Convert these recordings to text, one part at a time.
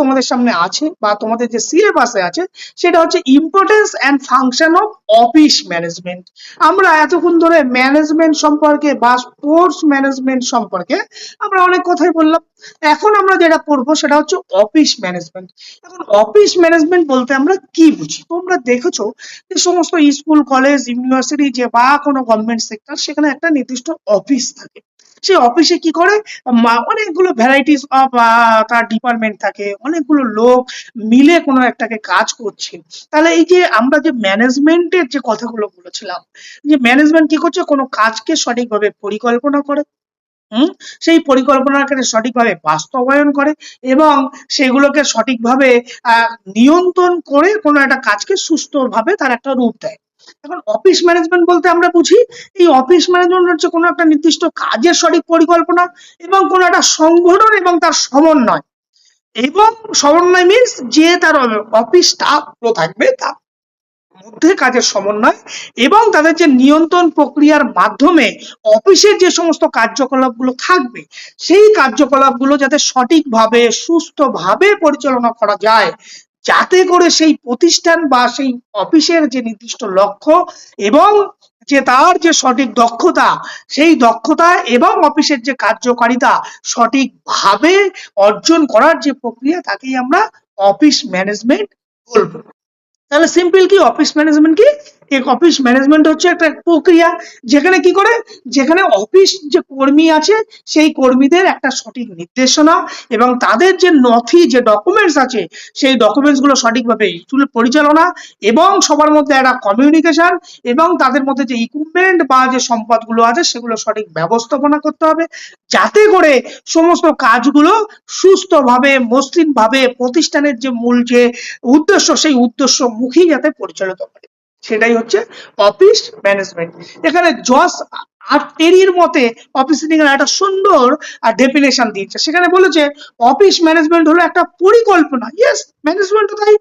তোমাদের সামনে আছে বা তোমাদের যে সিলেবাসে আছে, সেটা হচ্ছে importance and function of office management আমরা এতক্ষণ ধরে ম্যানেজমেন্ট সম্পর্কে বা স্পোর্টস ম্যানেজমেন্ট সম্পর্কে আমরা অনেক কথাই বললাম। এখন আমরা যেটা পড়ব সেটা হচ্ছে অফিস ম্যানেজমেন্ট এখন অফিস ম্যানেজমেন্ট বলতে আমরা কি বুঝি? তোমরা দেখেছ যে সমস্ত স্কুল কলেজ ইউনিভার্সিটি যে বা কোনো গভর্নমেন্ট সেক্টর সেখানে একটা নির্দিষ্ট অফিস থাকে। সেই অফিসে কি করে? অনেকগুলো ভ্যারাইটিস অফ তার ডিপার্টমেন্ট থাকে। অনেকগুলো লোক মিলে কোনো একটাকে কাজ করছে। তাহলে এই যে আমরা যে ম্যানেজমেন্টের যে কথাগুলো বলেছিলাম, যে ম্যানেজমেন্ট কি করছে? কোনো কাজকে সঠিকভাবে পরিকল্পনা করে। হুম? সেই পরিকল্পনাকে সঠিকভাবে বাস্তবায়ন করে এবং সেগুলোকে সঠিকভাবে নিয়ন্ত্রণ করে কোনো একটা কাজকে সুস্থভাবে তার একটা রূপ দেয়। এখন অফিস ম্যানেজমেন্ট বলতে আমরা বুঝি, এই অফিস ম্যানেজমেন্ট হচ্ছে কোনো একটা নির্দিষ্ট কাজের সঠিক পরিকল্পনা এবং কোনো একটা সংগঠন এবং তার সমন্বয়। এবং সমন্বয় মিনস যে তার অফিস স্টাফ থাকবে, তার মধ্যে কাজের সমন্বয় এবং তাদের যে নিয়ন্ত্রণ প্রক্রিয়ার মাধ্যমে অফিসের যে সমস্ত কার্যকলাপগুলো থাকবে, সেই কার্যকলাপগুলো যাতে সঠিকভাবে, সুস্থভাবে পরিচালনা করা যায় যাতে করে সেই প্রতিষ্ঠান বা সেই অফিসের যে নির্দিষ্ট লক্ষ্য এবং যে তার যে সঠিক দক্ষতা, সেই দক্ষতা এবং অফিসের যে কার্যকারিতা সঠিকভাবে অর্জন করার যে প্রক্রিয়া, তাকেই আমরা অফিস ম্যানেজমেন্ট বলব। তাহলে সিম্পল কি? অফিস ম্যানেজমেন্ট কি? এক অফিস ম্যানেজমেন্ট হচ্ছে একটা প্রক্রিয়া। যেখানে কি করে? যেখানে অফিস যে কর্মী আছে, সেই কর্মীদের একটা সঠিক নির্দেশনা এবং তাদের যে নথি, যে ডকুমেন্টস আছে, সেই ডকুমেন্টসগুলো সঠিকভাবে পরিচালনা এবং সবার মধ্যে একটা কমিউনিকেশন এবং তাদের মধ্যে যে ইকুইপমেন্ট বা যে সম্পদগুলো আছে, সেগুলো সঠিক ব্যবস্থাপনা করতে হবে। যাতে করে সমস্ত কাজগুলো সুস্থভাবে, মসৃণভাবে প্রতিষ্ঠানের যে মূল যে উদ্দেশ্য, সেই উদ্দেশ্য মুখী যাতে পরিচালিত করে সেটাই হচ্ছে অফিস ম্যানেজমেন্ট এখানে জস আর টেরির মতে অফিস একটা সুন্দর ডেফিনেশন দিয়েছে। সেখানে বলেছে অফিস ম্যানেজমেন্ট হলো একটা পরিকল্পনা। ইয়েস ম্যানেজমেন্ট তাই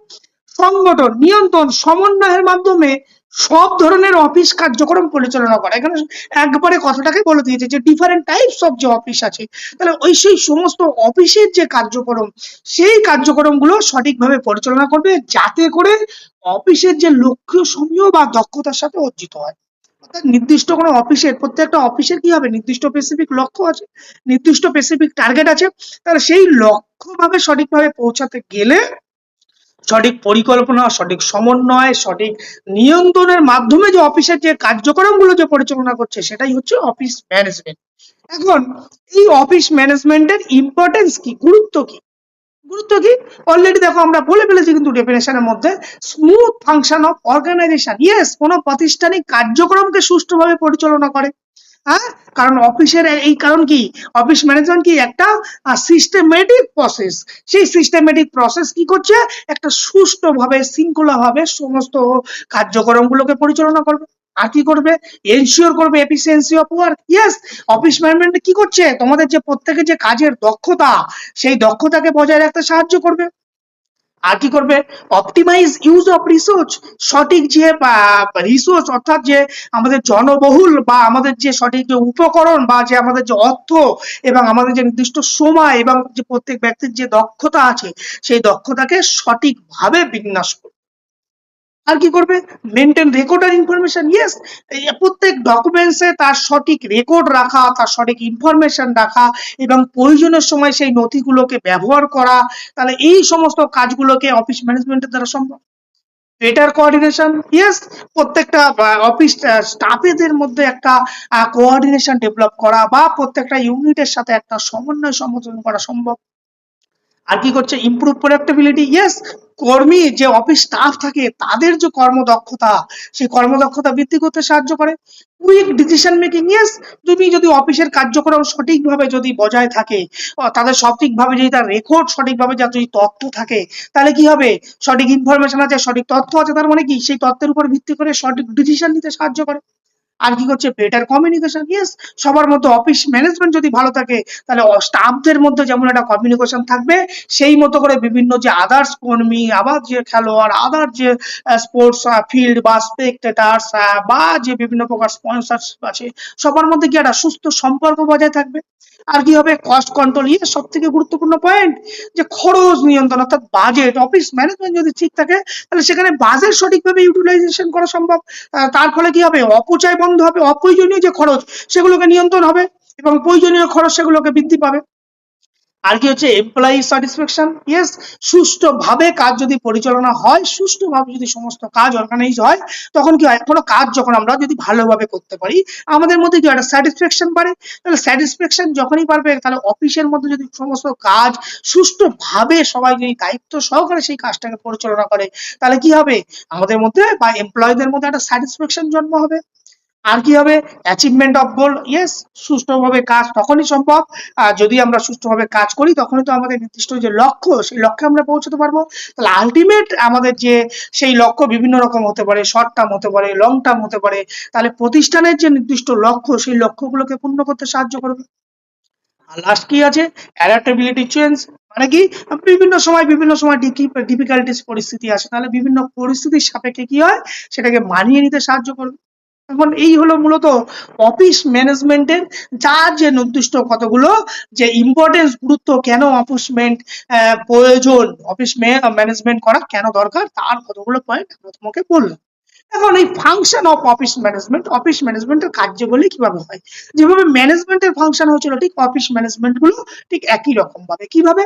সংগঠন, নিয়ন্ত্রণ, সমন্বয়ের মাধ্যমে সব ধরনের অফিস কার্যক্রম পরিচালনা করা। এখানে একবারে কথাটাকে বলে দিয়েছে যে ডিফারেন্ট টাইপস অফ যে অফিস আছে, তাহলে ওই সেই সমস্ত অফিসের যে কার্যক্রম, সেই কার্যক্রমগুলো সঠিকভাবে পরিচালনা করবে যাতে করে অফিসের যে লক্ষ্য সমূহ বা দক্ষতার সাথে অর্জিত হয়। অর্থাৎ নির্দিষ্ট কোনো অফিসের প্রত্যেকটা অফিসের কি হবে? নির্দিষ্ট স্পেসিফিক লক্ষ্য আছে, নির্দিষ্ট স্পেসিফিক টার্গেট আছে, তাহলে সেই লক্ষ্যভাবে সঠিকভাবে পৌঁছাতে গেলে সঠিক পরিকল্পনা, সঠিক সমন্বয়, সঠিক নিয়ন্ত্রণের মাধ্যমে যে অফিসের যে কার্যক্রমগুলো যে পরিচালনা করছে, সেটাই হচ্ছে অফিস ম্যানেজমেন্ট। এখন, এই অফিস ম্যানেজমেন্টের ইম্পর্টেন্স কি? গুরুত্ব কি? গুরুত্ব কি? অলরেডি দেখো আমরা বলে ফেলেছি কিন্তু ডেফিনেশনের মধ্যে smooth function of organisation yes কোনো প্রাতিষ্ঠানিক কার্যক্রমকে সুষ্ঠুভাবে পরিচালনা করে। হ্যাঁ? কারণ অফিসের এই কারণ কি? অফিস ম্যানেজমেন্ট কি? একটা সিস্টেমেটিক প্রসেস সেই সিস্টেমেটিক প্রসেস কি করছে? একটা সুষ্ঠুভাবে, শৃঙ্খলাভাবে সমস্ত কার্যক্রমগুলোকে পরিচালনা করবে। আর কি করবে? এনশিওর করবে efficiency of work yes office management কি করছে? তোমাদের যে প্রত্যেকের যে কাজের দক্ষতা, সেই দক্ষতাকে বজায় রাখতে সাহায্য করবে। আর কি করবে? অপটিমাইজ ইউজ অফ রিসোর্স সঠিক যে রিসোর্স অর্থাৎ যে আমাদের জনবহুল বা আমাদের যে সঠিক যে উপকরণ বা যে আমাদের যে অর্থ এবং আমাদের যে নির্দিষ্ট সময় এবং যে প্রত্যেক ব্যক্তির যে দক্ষতা আছে, সেই দক্ষতাকে সঠিকভাবে বিন্যাস করবে। আর কি করবে? মেনটেন রেকর্ড আর ইনফরমেশন ইয়েস প্রত্যেক ডকুমেন্টসে তার সঠিক রেকর্ড রাখা, তার সঠিক ইনফরমেশন রাখা এবং প্রয়োজনের সময় সেই নথিগুলোকে ব্যবহার করা, তাহলে এই সমস্ত কাজগুলোকে অফিস ম্যানেজমেন্টের দ্বারা সম্ভব। বেটার কোঅর্ডিনেশন ইয়েস প্রত্যেকটা অফিস স্টাফেদের মধ্যে একটা কোঅর্ডিনেশন ডেভেলপ করা বা প্রত্যেকটা ইউনিটের সাথে একটা সমন্বয় সমর্থন করা সম্ভব। আর কি করছে? ইমপ্রুভ প্রোডাক্টিবিলিটি ইয়েস কর্মী যে অফিস স্টাফ থাকে, তাদের যে কর্মদক্ষতা, সেই কর্মদক্ষতা বৃদ্ধি করতে সাহায্য করে। কুইক ডিসিশন মেকিং ইয়েস তুমি যদি অফিসের কার্যক্রম সঠিকভাবে যদি বজায় থাকে তাদের সঠিকভাবে যদি তার রেকর্ড সঠিকভাবে যার যদি তথ্য থাকে, তাহলে কি হবে? সঠিক ইনফরমেশন আছে, সঠিক তথ্য আছে, তার মানে কি? সেই তথ্যের উপর ভিত্তি করে সঠিক ডিসিশন নিতে সাহায্য করে। আর কি করছে? বেটার কমিউনিকেশন ইয়েস সবার মতো অফিস ম্যানেজমেন্ট যদি ভালো থাকে, তাহলে স্টাফদের মধ্যে যেমন একটা কমিউনিকেশন থাকবে, সেই মতো করে বিভিন্ন যে আদার্স কর্মী, আবার যে খেলোয়াড় আদার যে স্পোর্টস ফিল্ড বা স্পেক্টেটার্স বা যে বিভিন্ন প্রকার স্পন্সার্স আছে, সবার মধ্যে কি একটা সুস্থ সম্পর্ক বজায় থাকবে? আর কি হবে? কস্ট কন্ট্রোল ইয়ে সব থেকে গুরুত্বপূর্ণ পয়েন্ট যে খরচ নিয়ন্ত্রণ, অর্থাৎ বাজেট অফিস ম্যানেজমেন্ট যদি ঠিক থাকে, তাহলে সেখানে বাজেট সঠিকভাবে ইউটিলাইজেশন করা সম্ভব। তার ফলে কি হবে? অপচয় বন্ধ হবে। অপ্রয়োজনীয় যে খরচ, সেগুলোকে নিয়ন্ত্রণ হবে এবং প্রয়োজনীয় খরচ সেগুলোকে বৃদ্ধি পাবে। আর কি হচ্ছে? এমপ্লয়ি স্যাটিসফ্যাকশন ইয়েস সুষ্ঠুভাবে কাজ যদি পরিচালনা হয়, সুষ্ঠুভাবে যদি সমস্ত কাজ অর্গানাইজ হয়, তখন কি হয়? কোনো কাজ যখন আমরা যদি ভালোভাবে করতে পারি, আমাদের মধ্যে কি একটা স্যাটিসফ্যাকশন বাড়ে। তাহলে স্যাটিসফ্যাকশন যখনই পারবে তাহলে অফিসের মধ্যে যদি সমস্ত কাজ সুষ্ঠুভাবে সবাই যদি দায়িত্ব সহকারে সেই কাজটাকে পরিচালনা করে, তাহলে কি হবে? আমাদের মধ্যে বা এমপ্লয়ীদের মধ্যে একটা স্যাটিসফ্যাকশন জন্ম হবে। আর কি হবে? অ্যাচিভমেন্ট অফ গোল ইয়েস সুষ্ঠুভাবে কাজ তখনই সম্ভব। আর যদি আমরা সুষ্ঠুভাবে কাজ করি, তখনই তো আমাদের নির্দিষ্ট যে লক্ষ্য, সেই লক্ষ্যে আমরা পৌঁছতে পারব। তাহলে আলটিমেট আমাদের যে সেই লক্ষ্য বিভিন্ন রকম হতে পারে শর্ট টার্ম হতে পারে লং টার্ম হতে পারে, তাহলে প্রতিষ্ঠানের যে নির্দিষ্ট লক্ষ্য, সেই লক্ষ্যগুলোকে পূর্ণ করতে সাহায্য করবে। আর লাস্ট কি আছে? অ্যাডাপ্টেবিলিটি চেঞ্জ মানে কি? বিভিন্ন সময় বিভিন্ন সময় ডিফিকাল্টিস পরিস্থিতি আসে। তাহলে বিভিন্ন পরিস্থিতির সাপেক্ষে কি হয়? সেটাকে মানিয়ে নিতে সাহায্য করবে। এখন এই হলো মূলত অফিস ম্যানেজমেন্টের যার যে নির্দিষ্ট কতগুলো, যে ইম্পর্টেন্স গুরুত্ব কেন অফিস প্রয়োজন? অফিস ম্যানেজমেন্ট করা কেন দরকার? তার কতগুলো পয়েন্ট আমরা তোমাকে বললাম। এখন এই function of office management office ম্যানেজমেন্টের কার্যগুলি কীভাবে হয়? যেভাবে ম্যানেজমেন্টের ফাংশন হয়েছিল ঠিক অফিস ম্যানেজমেন্টগুলো ঠিক একই রকম ভাবে। কীভাবে?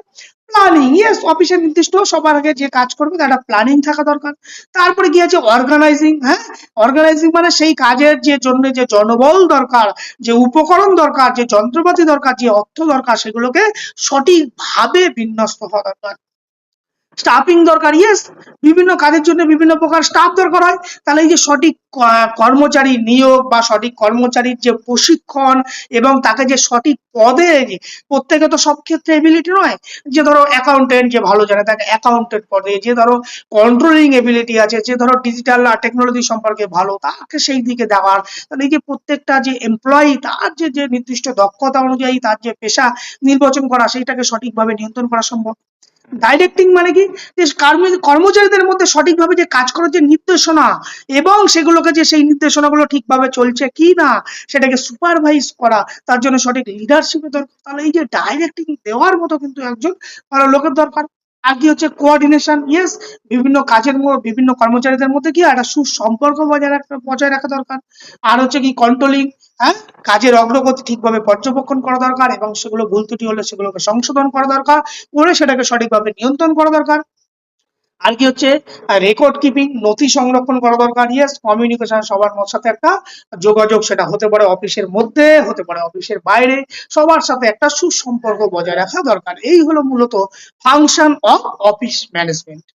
প্ল্যানিং ইয়েস অফিসের নির্দিষ্ট সবার আগে যে কাজ করবে তার প্ল্যানিং থাকা দরকার। তারপরে কি আছে? অর্গানাইজিং হ্যাঁ? অর্গানাইজিং মানে সেই কাজের যে জন্য যে জনবল দরকার, যে উপকরণ দরকার, যে যন্ত্রপাতি দরকার, যে অর্থ দরকার, সেগুলোকে সঠিকভাবে বিন্যস্ত হওয়া দরকার। স্টাফিং দরকার ইয়েস বিভিন্ন কাজের জন্য বিভিন্ন প্রকার স্টাফ দরকার হয়। তাহলে এই যে সঠিক কর্মচারী নিয়োগ বা সঠিক কর্মচারীর যে প্রশিক্ষণ এবং তাকে যে সঠিক পদে প্রত্যেকে তো সব ক্ষেত্রে এবিলিটি নয়। যে ধরো অ্যাকাউন্টেন্ট যে ভালো জানে, তাকে অ্যাকাউন্টেন্ট পদে, যে ধরো কন্ট্রোলিং এবিলিটি আছে, যে ধরো ডিজিটাল আর টেকনোলজি সম্পর্কে ভালো, তাকে সেই দিকে দেওয়ার। তাহলে এই যে প্রত্যেকটা যে এমপ্লয়ি তার যে যে নির্দিষ্ট দক্ষতা অনুযায়ী তার যে পেশা নির্বাচন করা, সেইটাকে সঠিকভাবে নিয়ন্ত্রণ করা সম্ভব। ডাইরেক্টিং মানে কি? যে কর্মচারীদের মধ্যে সঠিকভাবে যে কাজ করার যে নির্দেশনা এবং সেগুলোকে যে সেই নির্দেশনাগুলো ঠিকভাবে চলছে কি না, সেটাকে সুপারভাইজ করা, তার জন্য সঠিক লিডারশিপের দরকার। তাহলে এই যে ডাইরেক্টিং দেওয়ার মতো কিন্তু একজন ভালো লোকের দরকার। আর কি হচ্ছে কোঅর্ডিনেশন ইয়েস বিভিন্ন কাজের বিভিন্ন কর্মচারীদের মধ্যে কি একটা সুসম্পর্ক বজায় রাখা বজায় রাখা দরকার। আর হচ্ছে কি কন্ট্রোলিং হ্যাঁ? কাজের অগ্রগতি ঠিকভাবে পর্যবেক্ষণ করা দরকার এবং সেগুলো ভুল ত্রুটি হলে সেগুলোকে সংশোধন করা দরকার। করে সেটাকে সঠিকভাবে নিয়ন্ত্রণ করা দরকার। আর কি হচ্ছে? রেকর্ড কিপিং নথি সংরক্ষণ করা দরকার। ইয়েস কমিউনিকেশন সবার সাথে একটা যোগাযোগ সেটা হতে পারে অফিসের মধ্যে, হতে পারে অফিসের বাইরে। সবার সাথে একটা সুসম্পর্ক বজায় রাখা দরকার। এই হলো মূলত ফাংশন অফ অফিস ম্যানেজমেন্ট